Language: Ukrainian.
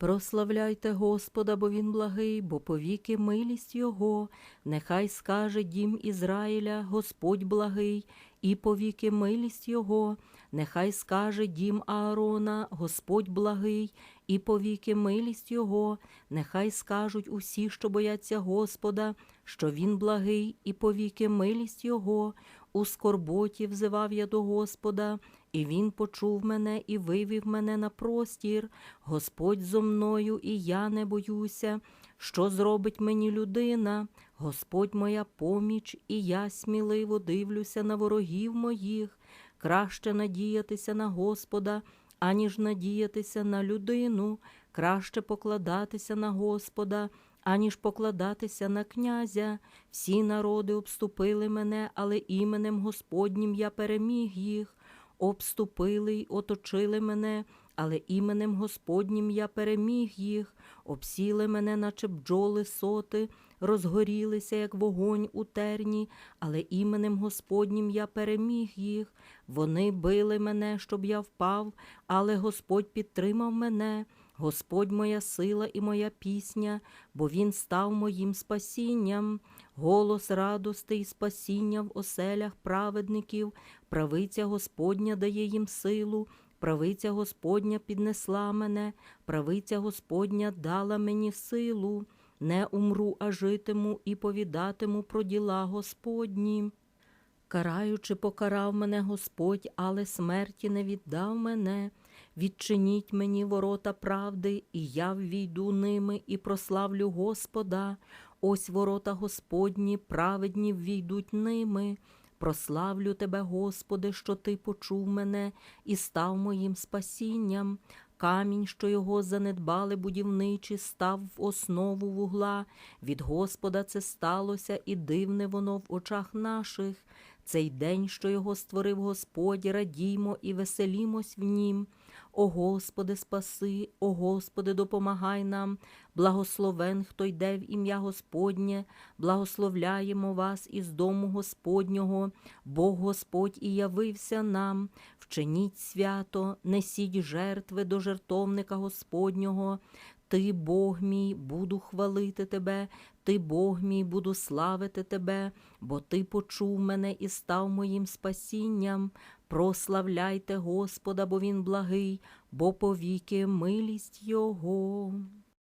Прославляйте Господа, бо Він благий, бо повіки милість Його. Нехай скаже дім Ізраїля, Господь благий, і повіки милість Його. Нехай скаже дім Аарона, Господь благий, і повіки милість Його. Нехай скажуть усі, що бояться Господа, що Він благий, і повіки милість Його. У скорботі взивав я до Господа, і Він почув мене і вивів мене на простір. Господь зо мною, і я не боюся. Що зробить мені людина? Господь моя поміч, і я сміливо дивлюся на ворогів моїх. Краще надіятися на Господа, аніж надіятися на людину, краще покладатися на Господа, аніж покладатися на князя. Всі народи обступили мене, але іменем Господнім я переміг їх. Обступили й оточили мене, але іменем Господнім я переміг їх, обсіли мене, наче бджоли соти, розгорілися, як вогонь у терні, але іменем Господнім я переміг їх. Вони били мене, щоб я впав, але Господь підтримав мене. Господь моя сила і моя пісня, бо Він став моїм спасінням, голос радости і спасіння в оселях праведників, правиця Господня дає їм силу, правиця Господня піднесла мене, правиця Господня дала мені силу, не умру, а житиму і повідатиму про діла Господні. Караючи, покарав мене Господь, але смерті не віддав мене. Відчиніть мені ворота правди, і я ввійду ними і прославлю Господа. Ось ворота Господні, праведні ввійдуть ними. Прославлю тебе, Господи, що Ти почув мене і став моїм спасінням. Камінь, що його занедбали будівничі, став в основу вугла. Від Господа це сталося, і дивне воно в очах наших. Цей день, що його створив Господь, радіймо і веселімось в нім. О Господи, спаси, о Господи, допомагай нам, благословен, хто йде в ім'я Господнє, благословляємо вас із дому Господнього, Бог Господь і явився нам, вчиніть свято, несіть жертви до жертовника Господнього. Ти, Бог мій, буду хвалити тебе, ти, Бог мій, буду славити тебе, бо ти почув мене і став моїм спасінням. Прославляйте Господа, бо Він благий, бо повіки милість Його.